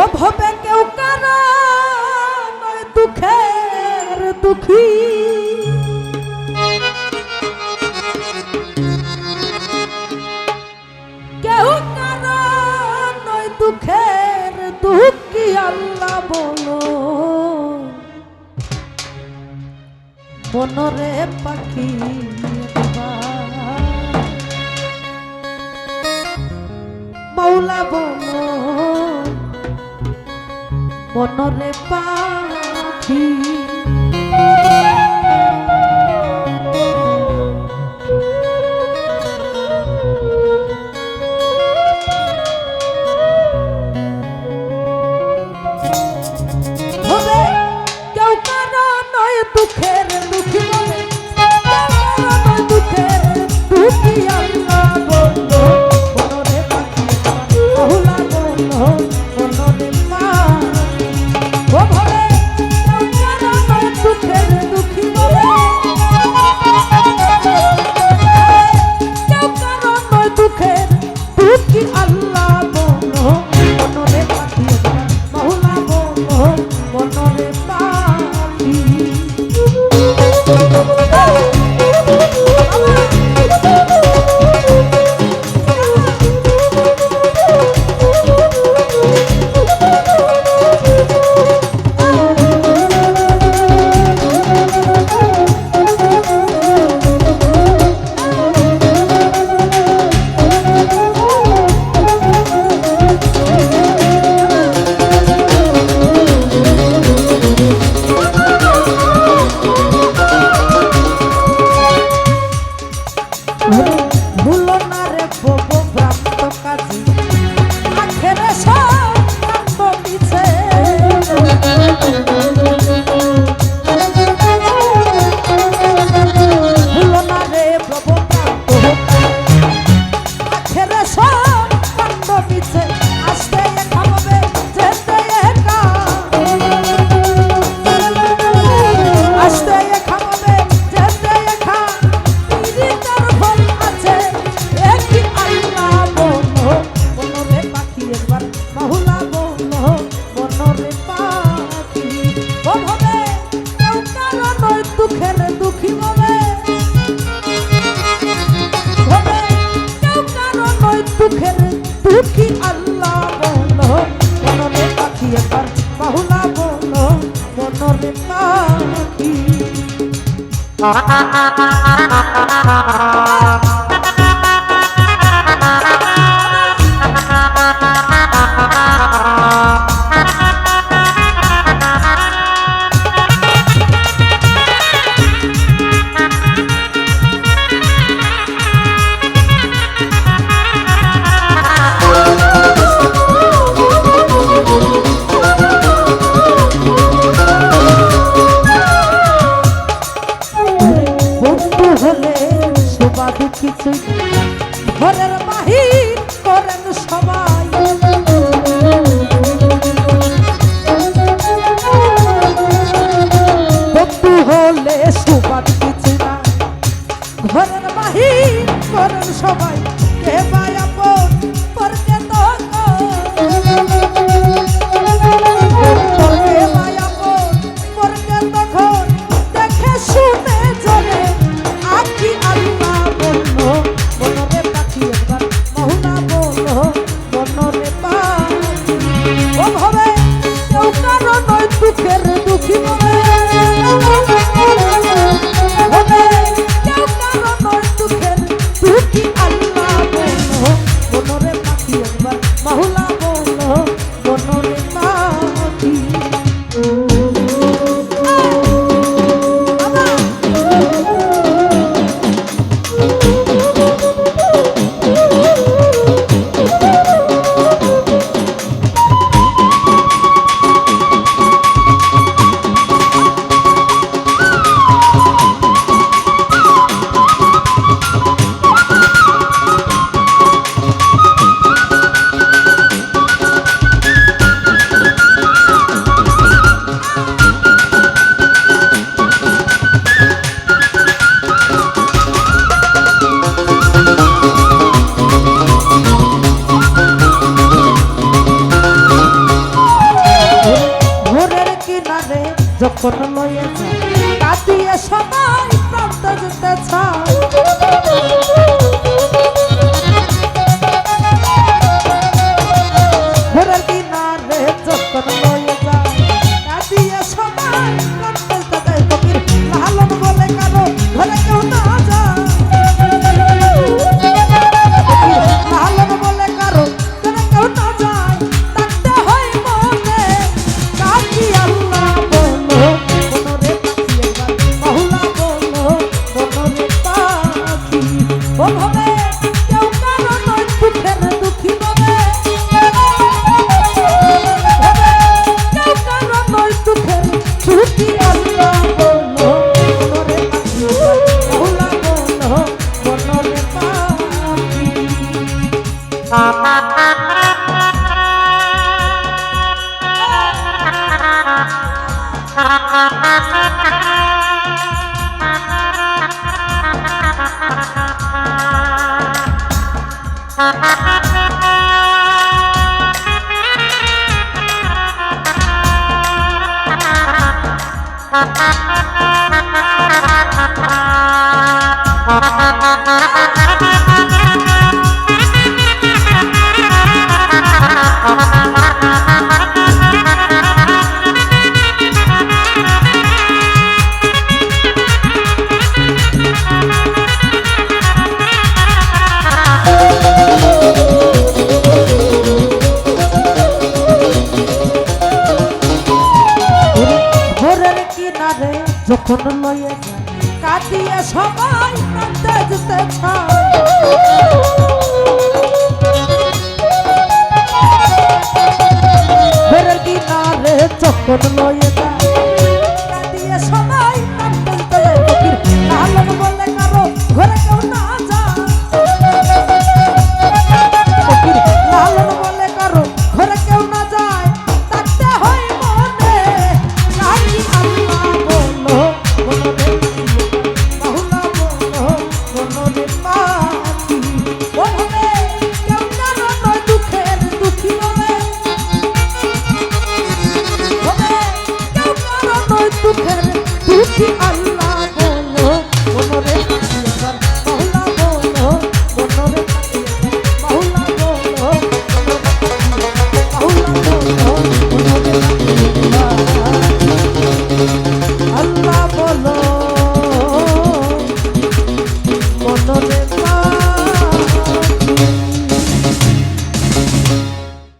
ও ভবে কেউ কার দুঃখের দুঃখী। কেউ কার নয় দুঃখের দুঃখী, আল্লাহ বলো। বনরে পাখি মৌলা বল। মনরে পাখি। Thank you. Son haber. এখন লইয়াছে তাতিয়ে সবাই প্রাপ্ত যেতে Thank you. মন লয়ে কাঁদিয়ে সবাই কান্দে যেতে চায় কিনারে চকর লয়ে